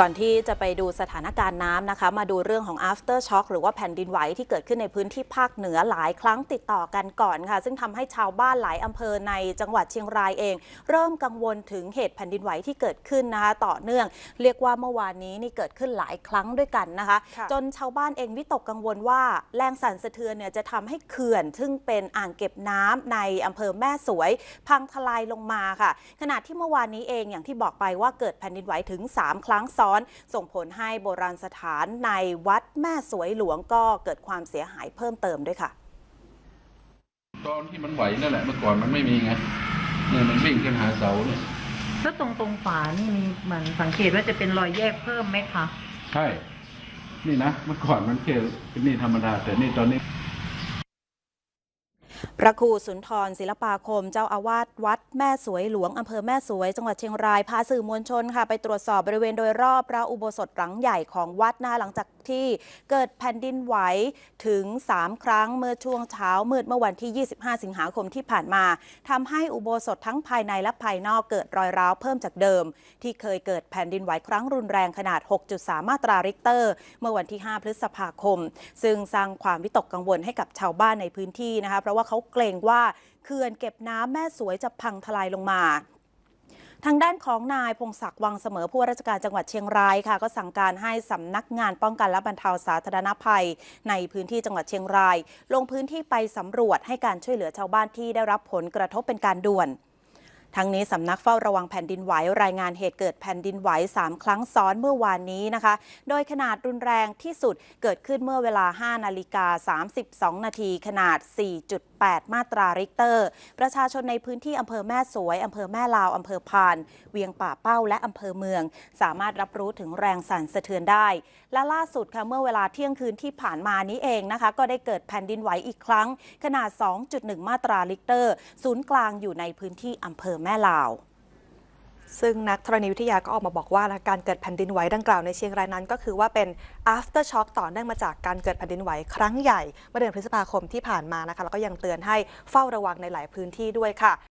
ก่อนที่จะไปดูสถานการณ์น้ำนะคะ มาดูเรื่องของ after shock หรือว่าแผ่นดินไหวที่เกิดขึ้นในพื้นที่ภาคเหนือหลายครั้งติดต่อกันก่อนค่ะ ซึ่งทำให้ชาวบ้านหลายอำเภอในจังหวัดเชียงรายเอง เริ่มกังวลถึงเหตุแผ่นดินไหวที่เกิดขึ้นนะคะต่อเนื่อง เรียกว่าเมื่อวานนี้นี่เกิดขึ้นหลายครั้งด้วยกันนะคะคะจนชาวบ้านเองวิตกกังวลว่าแรงสั่นสะเทือนเนี่ยจะทำให้เขื่อน ซึ่งเป็นอ่างเก็บน้ำในอำเภอแม่สวย พังทลายลงมาค่ะ ขณะที่เมื่อวานนี้เองอย่างที่บอกไปว่าเกิดแผ่นดินไหวถึง 3 ครั้งซ้อนส่งผลให้โบราณสถานในวัดแม่สวยหลวงก็เกิดความเสียหายเพิ่มเติมด้วยค่ะ ตอนที่มันไหวนั่นแหละเมื่อก่อนมันไม่มีไงเนี่ยมันวิ่งขึ้นหาเสาเนี่ยแล้วตรงตรงฝานี่มีเหมือนสังเกตว่าจะเป็นรอยแยกเพิ่มไหมคะใช่ นี่นะเมื่อก่อนมันแค่เป็นนี่ธรรมดาแต่นี่ตอนนี้ พระครูสุนทรศิลปาคม เจ้าอาวาสวัดแม่สวยหลวงอำเภอแม่สวย จังหวัดเชียงรายพาสื่อมวลชนค่ะ ไปตรวจสอบบริเวณโดยรอบพระอุโบสถหลังใหญ่ของวัดนะหลังจากที่เกิดแผ่นดินไหวถึง 3 ครั้งเมื่อช่วงเช้ามืดเมื่อวันที่ 25 สิงหาคมที่ผ่านมาทำให้อุโบสถทั้งภายในและภายนอกเกิดรอยร้าวเพิ่มจากเดิม ที่เคยเกิดแผ่นดินไหวครั้งรุนแรงขนาด 6.3 มาตราริกเตอร์ เมื่อวันที่ 5 พฤษภาคม ซึ่งสร้างความวิตกกังวลให้กับชาวบ้านในพื้นที่นะคะเพราะว่าเขาเกรงว่าเขื่อนเก็บน้ำแม่สวยจะพังทลายลงมาทางด้านของนายพงศักดิ์วังเสมอผู้ว่าราชการจังหวัดเชียงรายค่ะ ก็สั่งการให้สำนักงานป้องกันและบรรเทาสาธารณภัย ในพื้นที่จังหวัดเชียงราย ลงพื้นที่ไปสำรวจให้การช่วยเหลือชาวบ้านที่ได้รับผลกระทบเป็นการด่วน ทั้งนี้สำนักเฝ้าระวังแผ่นดินไหวรายงานเหตุเกิดแผ่นดินไหว 3 ครั้งซ้อนเมื่อวานนี้นะคะ โดยขนาดรุนแรงที่สุดเกิดขึ้นเมื่อเวลา 5 นาฬิกา 32 นาทีขนาด 4.8 มาตราริกเตอร์ ประชาชนในพื้นที่อำเภอแม่สวยอำเภอแม่ลาวอำเภอพาน เวียงป่าเป้าและอำเภอเมือง สามารถรับรู้ถึงแรงสั่นสะเทือนได้ และล่าสุดค่ะเมื่อเวลาเที่ยงคืนที่ผ่านมานี้เองนะคะ ก็ได้เกิดแผ่นดินไหวอีกครั้ง ขนาด 2.1 มาตราริกเตอร์ ศูนย์กลางอยู่ในพื้นที่อำเภอแม่ลาว ซึ่งนักธรณีวิทยาก็ออกมาบอกว่านะการเกิดแผ่นดินไหวดังกล่าวในเชียงรายนั้น ก็คือว่าเป็น after shock ต่อเนื่องมาจากการเกิดแผ่นดินไหวครั้งใหญ่เมื่อเดือนพฤษภาคมที่ผ่านมานะคะแล้วก็ยังเตือนให้เฝ้าระวังในหลายพื้นที่ด้วยค่ะ